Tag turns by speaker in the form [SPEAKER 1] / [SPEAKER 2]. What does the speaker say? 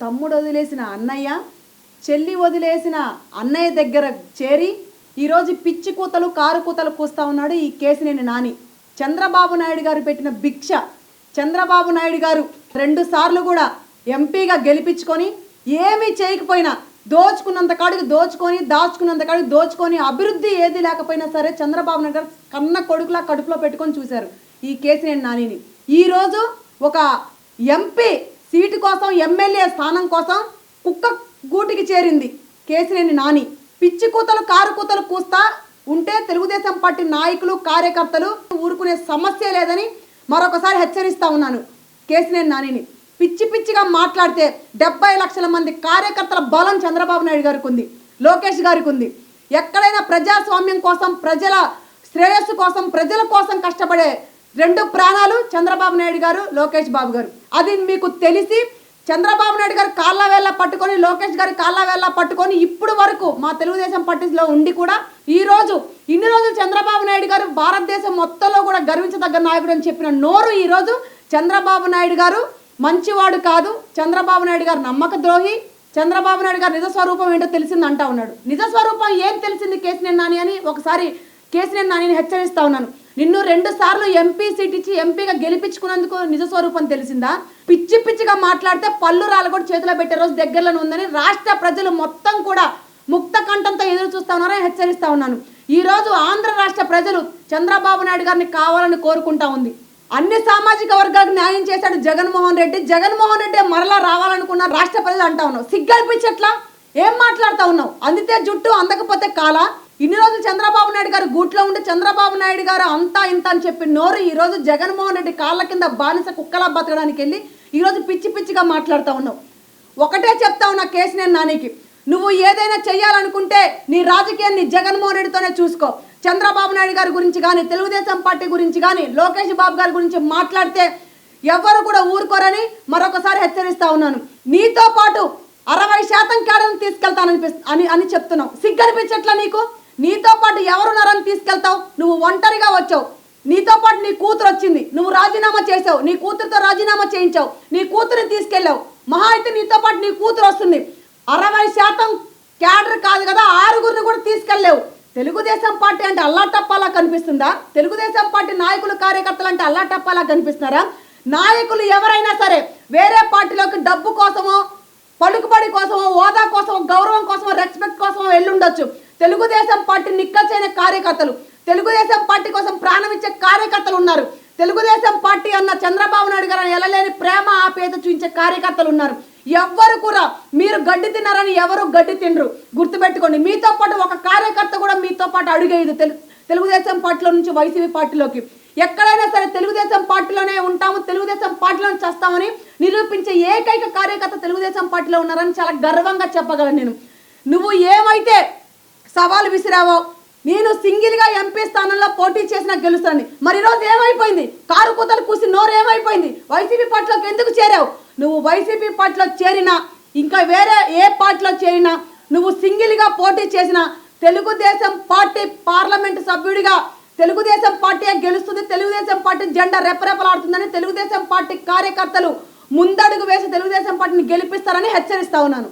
[SPEAKER 1] తమ్ముడు వదిలేసిన అన్నయ్య చెల్లి వదిలేసిన అన్నయ్య దగ్గర చేరి ఈరోజు పిచ్చి కూతలు కారు కూతలు కూస్తా ఉన్నాడు ఈ కేసినేని నాని. చంద్రబాబు నాయుడు గారు పెట్టిన భిక్ష. చంద్రబాబు నాయుడు గారు రెండు సార్లు కూడా ఎంపీగా గెలిపించుకొని ఏమీ చేయకపోయినా దోచుకున్నంత కాడికి దోచుకొని దాచుకున్నంత కాడికి దోచుకొని అభివృద్ధి ఏది లేకపోయినా సరే చంద్రబాబు నాయుడు గారు కన్న కొడుకులా కడుపులో పెట్టుకొని చూశారు ఈ కేసినేని నానిని. ఈరోజు ఒక ఎంపీ సీటు కోసం ఎమ్మెల్యే స్థానం కోసం కుక్క గూటికి చేరింది. కేసినేని నాని. పిచ్చి కూతలు కారు కూతలు కూస్తా ఉంటే తెలుగుదేశం పార్టీ నాయకులు కార్యకర్తలు ఊరుకునే సమస్య లేదని మరొకసారి హెచ్చరిస్తా ఉన్నాను. కేసినేని నానిని. పిచ్చి పిచ్చిగా మాట్లాడితే డెబ్బై లక్షల మంది కార్యకర్తల బలం చంద్రబాబు నాయుడు గారికి ఉంది లోకేష్ గారికి ఉంది. ఎక్కడైనా ప్రజాస్వామ్యం కోసం ప్రజల శ్రేయస్సు కోసం ప్రజల కోసం కష్టపడే రెండు ప్రాణాలు చంద్రబాబు నాయుడు గారు లోకేష్ బాబు గారు. అది మీకు తెలిసి చంద్రబాబు నాయుడు గారు కాళ్ళ వేళ్ళ పట్టుకొని లోకేష్ గారి కాళ్ళ వేళ్ళ పట్టుకొని ఇప్పుడు వరకు మా తెలుగుదేశం పార్టీలో ఉండి కూడా ఈ రోజు ఇన్ని రోజులు చంద్రబాబు నాయుడు గారు భారతదేశం మొత్తంలో కూడా గర్వించదగ్గ నాయకుడు అని చెప్పిన నోరు ఈ రోజు చంద్రబాబు నాయుడు గారు మంచివాడు కాదు. చంద్రబాబు నాయుడు గారు నమ్మక ద్రోహి. చంద్రబాబు నాయుడు గారు నిజ స్వరూపం ఏంటో తెలిసింది అంటా ఉన్నాడు. నిజ స్వరూపం ఏం తెలిసింది కేసీఆర్ నాని అని ఒకసారి కేసీఆర్ నానిని హెచ్చరిస్తా ఉన్నాను. నిన్ను రెండు సార్లు ఎంపీ సీట్ ఇచ్చి ఎంపీగా గెలిపించుకున్నందుకు నిజ స్వరూపం తెలిసిందా? పిచ్చి పిచ్చిగా మాట్లాడితే పళ్ళు రాళ్ళు కూడా చేతిలో పెట్టే రోజు దగ్గరలోనే ఉందని రాష్ట్ర ప్రజలు మొత్తం కూడా ముక్త కంఠంతో ఎదురు చూస్తా ఉన్నారని హెచ్చరిస్తా ఉన్నాను. ఈ రోజు ఆంధ్ర రాష్ట్ర ప్రజలు చంద్రబాబు నాయుడు గారిని కావాలని కోరుకుంటా ఉంది. అన్ని సామాజిక వర్గాలకు న్యాయం చేశాడు జగన్మోహన్ రెడ్డి. జగన్మోహన్ రెడ్డి మరలా రావాలనుకున్న రాష్ట్ర ప్రజలు అంటా ఉన్నావు. సిగ్గల్పించట్లా ఏం మాట్లాడుతూ ఉన్నావు? అందితే జుట్టు అందకపోతే కాల? ఇన్ని రోజులు చంద్రబాబు నాయుడు గారు గూట్లో ఉండి చంద్రబాబు నాయుడు గారు అంతా ఇంత అని చెప్పి నోరు ఈరోజు జగన్మోహన్ రెడ్డి కాళ్ళ కింద బానిస కుక్కలా బతకడానికి వెళ్ళి ఈరోజు పిచ్చి పిచ్చిగా మాట్లాడుతూ ఉన్నావు. ఒకటే చెప్తా ఉన్నా నేను నానికి. నువ్వు ఏదైనా చెయ్యాలనుకుంటే నీ రాజకీయాన్ని జగన్మోహన్ రెడ్డితోనే చూసుకో. చంద్రబాబు నాయుడు గారి గురించి కానీ తెలుగుదేశం పార్టీ గురించి కానీ లోకేష్ బాబు గారి గురించి మాట్లాడితే ఎవరు కూడా ఊరుకోరని మరొకసారి హెచ్చరిస్తా ఉన్నాను. నీతో పాటు అరవై శాతం కేడర్ని తీసుకెళ్తానని అని అని చెప్తున్నావు. సిగ్గనిపించట్లా నీకు? నీతో పాటు ఎవరున్నారని తీసుకెళ్తావు? నువ్వు ఒంటరిగా వచ్చావు. నీతో పాటు నీ కూతురు వచ్చింది. నువ్వు రాజీనామా చేసావు నీ కూతురుతో రాజీనామా చేయించావు. నీ కూతురిని తీసుకెళ్ళావు. మహా అయితే నీతో పాటు నీ కూతురు వస్తుంది. అరవై శాతం క్యాడర్ కాదు కదా ఆరుగురిని కూడా తీసుకెళ్ళలేవు. తెలుగుదేశం పార్టీ అంటే అల్లాటప్పాలా కనిపిస్తుందా? తెలుగుదేశం పార్టీ నాయకులు కార్యకర్తలు అంటే అల్లాటప్పాలా కనిపిస్తున్నారా? నాయకులు ఎవరైనా సరే వేరే పార్టీలోకి డబ్బు కోసమో పలుకుబడి కోసమో హోదా కోసమో గౌరవం కోసమో రెస్పెక్ట్ కోసమో వెళ్ళుండొచ్చు. తెలుగుదేశం పార్టీ నిక్కచ్చైన కార్యకర్తలు. తెలుగుదేశం పార్టీ కోసం ప్రాణం ఇచ్చే కార్యకర్తలు ఉన్నారు. తెలుగుదేశం పార్టీ అన్న చంద్రబాబు నాయుడు గారు ఎలలేని ప్రేమ ఆపేత చూపించే కార్యకర్తలు ఉన్నారు. ఎవ్వరు కూడా మీరు గడ్డి తిన్నారని ఎవరు గడ్డి తినరు. గుర్తుపెట్టుకోండి మీతో పాటు ఒక కార్యకర్త కూడా మీతో పాటు అడుగేది తెలు తెలుగుదేశం పార్టీలో నుంచి వైసీపీ పార్టీలోకి. ఎక్కడైనా సరే తెలుగుదేశం పార్టీలోనే ఉంటాము తెలుగుదేశం పార్టీలోనే చేస్తామని నిరూపించే ఏకైక కార్యకర్త తెలుగుదేశం పార్టీలో ఉన్నారని చాలా గర్వంగా చెప్పగలను నేను. నువ్వు ఏమైతే సవాలు విసిరావో? నేను సింగిల్గా ఎంపీ స్థానంలో పోటీ చేసిన గెలుస్తాను మరి ఈరోజు ఏమైపోయింది? కారు కూతలు కూసి నోరు ఏమైపోయింది? వైసీపీ పార్టీలోకి ఎందుకు చేరావు? నువ్వు వైసీపీ పార్టీలో చేరినా ఇంకా వేరే ఏ పార్టీలో చేరినా నువ్వు సింగిల్గా పోటీ చేసిన తెలుగుదేశం పార్టీ పార్లమెంటు సభ్యుడిగా తెలుగుదేశం పార్టీ గెలుస్తుంది తెలుగుదేశం పార్టీ జెండా రెపరెపలాడుతుందని తెలుగుదేశం పార్టీ కార్యకర్తలు ముందడుగు వేసి తెలుగుదేశం పార్టీని గెలిపిస్తారని హెచ్చరిస్తా ఉన్నాను.